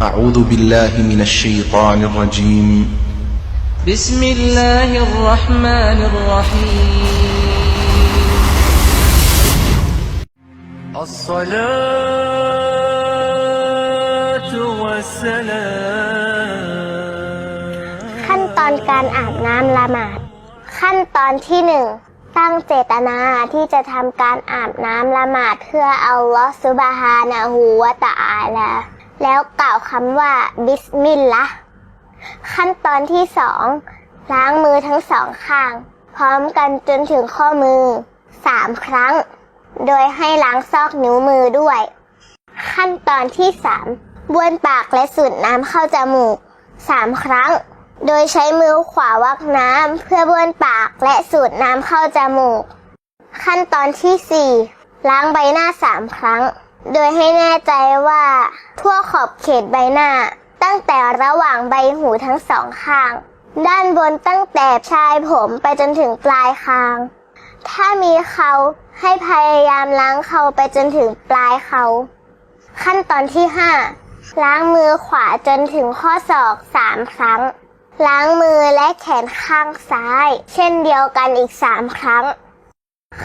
أعوذ بالله من الشيطان الرجيم بسم الله الرحمن الرحيم الصلاة والسلام ขั้นตอนการอาบน้ำละหมาด ขั้นตอนที่หนึ่งตั้งเจตนาที่จะทำการอาบน้ำละหมาดเพื่ออัลลอฮฺซุบฮานะฮูวะตะอาลา แล้วกล่าวคำว่าบิสมิลละขั้นตอนที่สองล้างมือทั้งสองข้าง พร้อมกันจนถึงข้อมือสามครั้ง โดยให้ล้างซอกนิ้วมือด้วย ขั้นตอนที่สามบ้วนปากและสูดน้ำเข้าจมูกสามครั้ง โดยใช้มือขวาวักน้ำเพื่อบ้วนปากและสูดน้ำเข้าจมูก ขั้นตอนที่สี่ล้างใบหน้าสามครั้ง โดยให้แน่ใจว่าทั่วขอบเขตใบหน้า ตั้งแต่ระหว่างใบหูทั้งสองข้าง ด้านบนตั้งแต่ชายผมไปจนถึงปลายคาง ถ้ามีเขาให้พยายามล้างเขาไปจนถึงปลายเขา ขั้นตอนที่ 5 ล้างมือขวาจนถึงข้อศอกสามครั้ง ล้างมือและแขนข้างซ้าย เช่นเดียวกันอีกสามครั้ง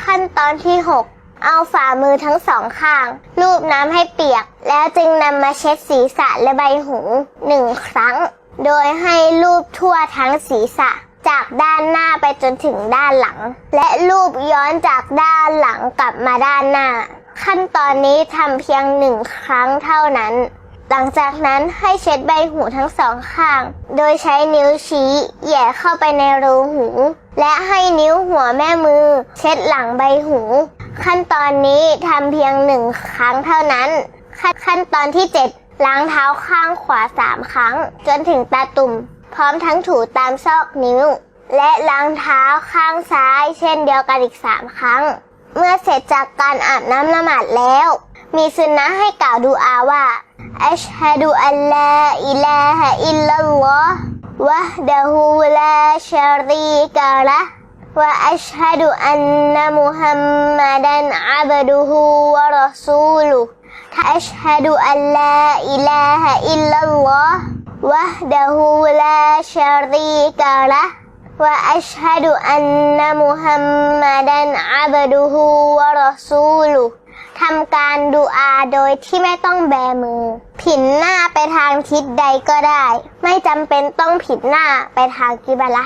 ขั้นตอนที่ 6 เอาฝ่ามือทั้งสองข้าง ลูบน้ำให้เปียก แล้วจึงนำมาเช็ดศีรษะและใบหูหนึ่งครั้ง โดยให้ลูบทั่วทั้งศีรษะ จากด้านหน้าไปจนถึงด้านหลัง และลูบย้อนจากด้านหลังกลับมาด้านหน้า ขั้นตอนนี้ทำเพียงหนึ่งครั้งเท่านั้น หลังจากนั้นให้เช็ดใบหูทั้งสองข้าง โดยใช้นิ้วชี้แย่เข้าไปในรูหู และให้นิ้วหัวแม่มือ เช็ดหลังใบหู ขั้นตอนนี้ทำเพียงหนึ่งครั้งเท่านั้น ขั้นขั้นตอนที่ 7 ล้างเท้าข้างขวาสามครั้ง จนถึงตาตุ่ม พร้อมทั้งถูตามซอกนิ้ว และล้างเท้าข้างซ้าย เช่นเดียวกันอีกสามครั้ง เมื่อเสร็จจากการอาบน้ำละหมาดแล้ว มีสุนนะให้กล่าวดูอาว่าอัชฮะดุอัลลาอิลาฮะอิลลัลลอฮ์วะดะฮูลาชะรีกะละ ห์วะอัชฮะดุอันนะมุฮัมมัดันอับดุฮูวะรอซูลุห์อัชฮะดุอัลลาอิลาฮะอิลลัลลอฮ์วะฮ์ดะฮูลาชะรีกะละห์ وأشهد أن محمدا عبده ورسوله ทำการดูอาโดยที่ไม่ต้องแบมือ ผินหน้าไปทางทิศใดก็ได้ ไม่จำเป็นต้องผินหน้าไปทางกิบละ